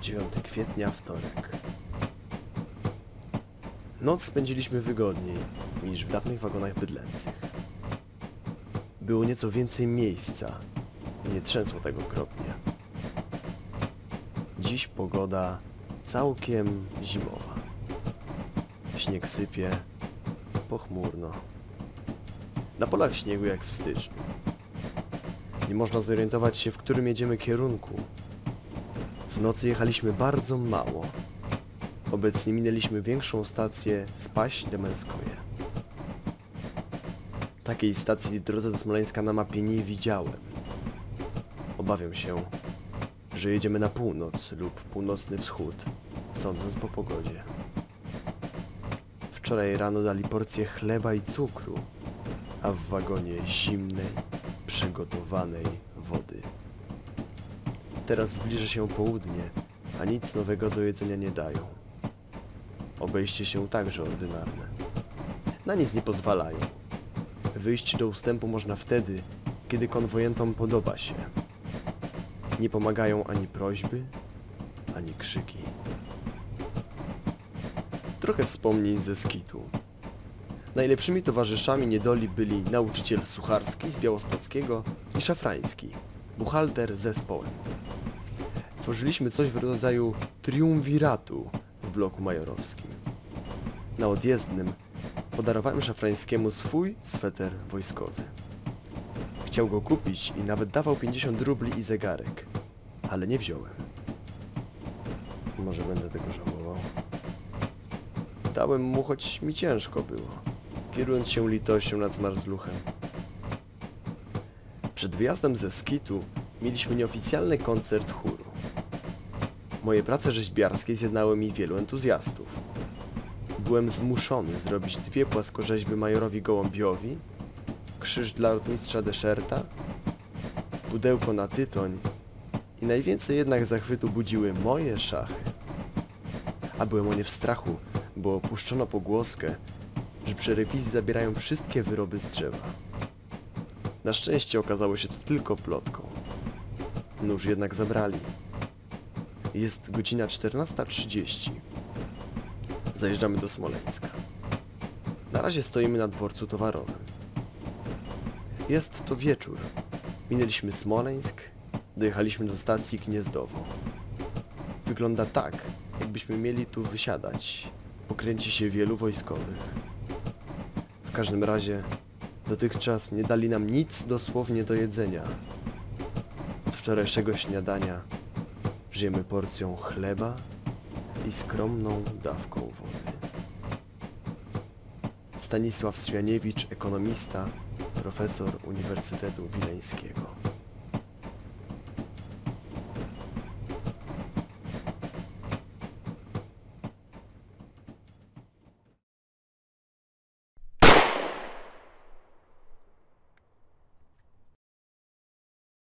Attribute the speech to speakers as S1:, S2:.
S1: 9 kwietnia, wtorek. Noc spędziliśmy wygodniej niż w dawnych wagonach bydlęcych. Było nieco więcej miejsca, nie trzęsło tego okropnie. Dziś pogoda całkiem zimowa. Śnieg sypie, pochmurno. Na polach śniegu jak w styczniu. Nie można zorientować się, w którym jedziemy kierunku. W nocy jechaliśmy bardzo mało. Obecnie minęliśmy większą stację Spaś de Menskoje. Takiej stacji drodze do Smoleńska na mapie nie widziałem. Obawiam się, że jedziemy na północ lub północny wschód, sądząc po pogodzie. Wczoraj rano dali porcję chleba i cukru, a w wagonie zimnej, przygotowanej wody. Teraz zbliża się południe, a nic nowego do jedzenia nie dają. Obejście się także ordynarne. Na nic nie pozwalają. Wyjść do ustępu można wtedy, kiedy konwojentom podoba się. Nie pomagają ani prośby, ani krzyki. Trochę wspomnień ze skitu. Najlepszymi towarzyszami niedoli byli nauczyciel Sucharski z Białostockiego i Szafrański, buchalter zespołem. Tworzyliśmy coś w rodzaju triumviratu w bloku majorowskim. Na odjezdnym podarowałem Szafrańskiemu swój sweter wojskowy. Chciał go kupić i nawet dawał 50 rubli i zegarek, ale nie wziąłem. Może będę tego żałował. Dałem mu, choć mi ciężko było, kierując się litością nad zmarzluchem. Przed wyjazdem ze skitu mieliśmy nieoficjalny koncert chóru. Moje prace rzeźbiarskie zjednały mi wielu entuzjastów. Byłem zmuszony zrobić dwie płaskorzeźby majorowi Gołąbiowi, krzyż dla rotmistrza Desherta, pudełko na tytoń i najwięcej jednak zachwytu budziły moje szachy. A byłem o nie w strachu, bo opuszczono pogłoskę, że przy rewizji zabierają wszystkie wyroby z drzewa. Na szczęście okazało się to tylko plotką. Nóż jednak zabrali. Jest godzina 14.30. Zajeżdżamy do Smoleńska. Na razie stoimy na dworcu towarowym. Jest to wieczór. Minęliśmy Smoleńsk, dojechaliśmy do stacji Gniezdowo. Wygląda tak, jakbyśmy mieli tu wysiadać. Pokręci się wielu wojskowych. W każdym razie, dotychczas nie dali nam nic dosłownie do jedzenia. Od wczorajszego śniadania żyjemy porcją chleba i skromną dawką wody. Stanisław Swianiewicz, ekonomista, profesor Uniwersytetu Wileńskiego.